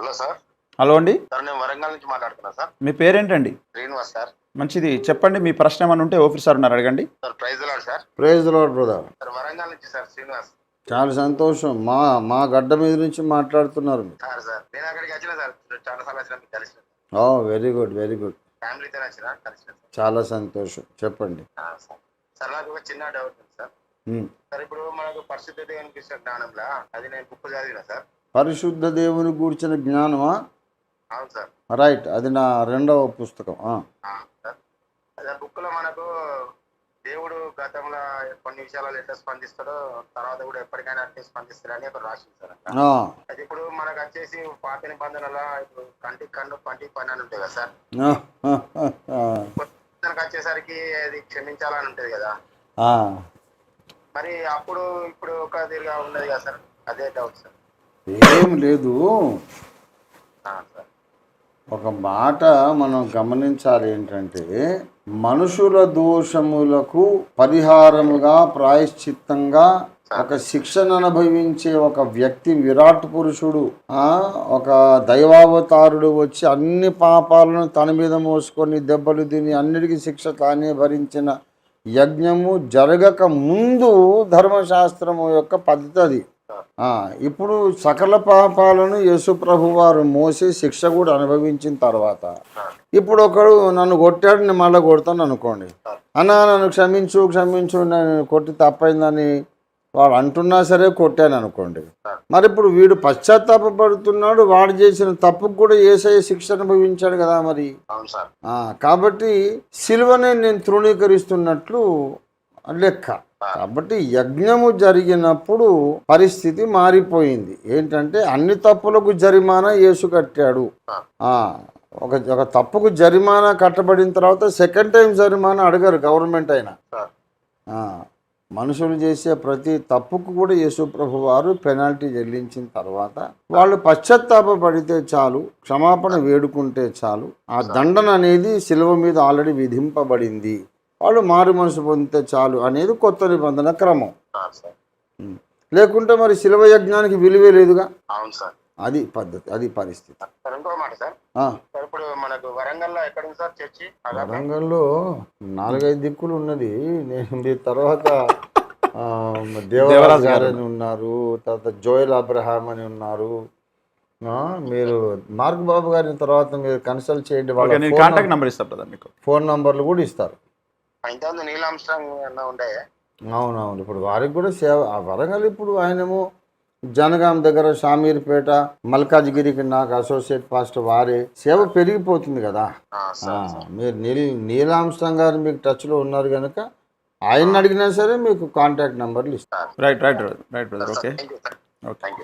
Hello sir. Hello అండి. Sir నేను వరంగల్ నుంచి మాట్లాడుతున్నా సార్. మీ పేరేంటండి? శ్రీనివాస్ సార్. మంచిది. చెప్పండి మీ ప్రశ్న ఏమైనా ఉంటే ఓఫీస్ సార్ ఉన్నారు అడగండి. Sir praise lord sir. Praise lord brother. Sir Warangal నుంచి సార్ శ్రీనివాస్. చాలా సంతోషం. మా మా గడ్డ మీద నుంచి మాట్లాడుతున్నారు సార్ సార్ నేను అక్కడికి వచ్చిన సార్. చాలా సార్లు వచ్చిన మీకు కలిసిన. Oh very good very good. ఫ్యామిలీతో వచ్చిన కలిసిన చాలా సంతోషం. చెప్పండి. సార్. సార్ నాకు ఒక చిన్న డౌట్ ఉంది సార్. సార్ ఇప్పుడు మనకు పరిస్థితి కనిపిస్తున్న జ్ఞానంలో అది నేను బుక్ చదివిన సార్. పరిశుద్ధ దేవుని గూర్చిన జ్ఞానమా? రైట్ అది నా రెండవ పుస్తకం. మనకు దేవుడు గతంలో కొన్ని విషయాలలో ఎట్లా స్పందిస్తాడో తర్వాత కూడా ఎప్పటికైనా అట్లే స్పందిస్తాడని ఒక రాసింది సార్. అది ఇప్పుడు మనకు వచ్చేసి పాత నిబంధనల ఇప్పుడు కంటికి కన్ను పంటికి పన్ను అని ఉంటుంది కదా సార్. మనకు వచ్చేసరికి అది క్షమించాలని ఉంటుంది కదా. మరి అప్పుడు ఇప్పుడు ఒక తీరుగా ఉన్నది కదా సార్. అదే డౌట్ సార్. ఏం లేదు. ఒక మాట మనం గమనించాలి ఏంటంటే మనుషుల దోషములకు పరిహారముగా ప్రాయశ్చిత్తంగా ఒక శిక్షను అనుభవించే ఒక వ్యక్తి విరాట్ పురుషుడు ఆ ఒక దైవావతారుడు వచ్చి అన్ని పాపాలను తన మీద మోసుకొని దెబ్బలు తిని అన్నిటికీ శిక్ష తానే భరించిన యజ్ఞము జరగక ముందు ధర్మశాస్త్రము యొక్క పద్ధతి అది. ఇప్పుడు సకల పాపాలను యేసు ప్రభు వారు మోసి శిక్ష కూడా అనుభవించిన తర్వాత ఇప్పుడు ఒకడు నన్ను కొట్టాడు నేను మళ్ళీ కొడతాను అనుకోండి. అన్నా నన్ను క్షమించు క్షమించు నేను కొట్టి తప్పైందని వాడు అంటున్నా సరే కొట్టాను అనుకోండి. మరి ఇప్పుడు వీడు పశ్చాత్తాపడుతున్నాడు వాడు చేసిన తప్పుకు కూడా ఏసఐ శిక్ష అనుభవించాడు కదా మరి. కాబట్టి సిలువనే నేను తృణీకరిస్తున్నట్లు లెక్క. కాబట్టి యజ్ఞము జరిగినప్పుడు పరిస్థితి మారిపోయింది. ఏంటంటే అన్ని తప్పులకు జరిమానా యేసు కట్టాడు. ఆ, ఒక ఒక తప్పుకు జరిమానా కట్టబడిన తర్వాత సెకండ్ టైం జరిమానా అడగరు గవర్నమెంట్ అయినా. మనుషులు చేసే ప్రతి తప్పుకు కూడా యేసు ప్రభు వారు పెనాల్టీ చెల్లించిన తర్వాత వాళ్ళు పశ్చాత్తాపడితే చాలు క్షమాపణ వేడుకుంటే చాలు ఆ దండన అనేది శిలువ మీద ఆల్రెడీ విధింపబడింది. వాళ్ళు మారు మనసు పొందితే చాలు అనేది కొత్త నిబంధన క్రమం. లేకుంటే మరి శిలువ యజ్ఞానికి విలువే లేదుగా? అవును సార్. అది పద్ధతి అది పరిస్థితి. ఇప్పుడు మనకు వరంగల్లో ఎక్కడ ఉంది సార్ చర్చి? అదే వరంగల్లో నాలుగైదు దిక్కులు ఉన్నది. నేను మీ తర్వాత ఆ, దేవరాజు గారు అని ఉన్నారు తర్వాత జోయల్ అబ్రహాం అని ఉన్నారు. ఆ, మీరు మార్క్ బాబు గారిని తర్వాత మీరు కన్సల్ట్ చేయండి వాళ్ళ కాంటాక్ట్ నెంబర్ మీకు. ఫోన్ నంబర్లు కూడా ఇస్తారు. ఇంతకుముందు నీలాంశం అన్న ఉండే అవునవును. ఇప్పుడు వారికి కూడా సేవ ఆ వరంగల్ ఇప్పుడు ఆయనేమో జనగాం దగ్గర షామీర్పేట మల్కాజ్గిరికి నాకు అసోసియేట్ పాస్టర్ వారే సేవ పెరిగిపోతుంది కదా. ఆ, ఆ, సార్. మీరు నీల్ నీలాంశం గారు మీకు టచ్లో ఉన్నారు కనుక ఆయన అడిగినా సరే మీకు కాంటాక్ట్ నెంబర్లు ఇస్తారు right right right brother okay okay thank you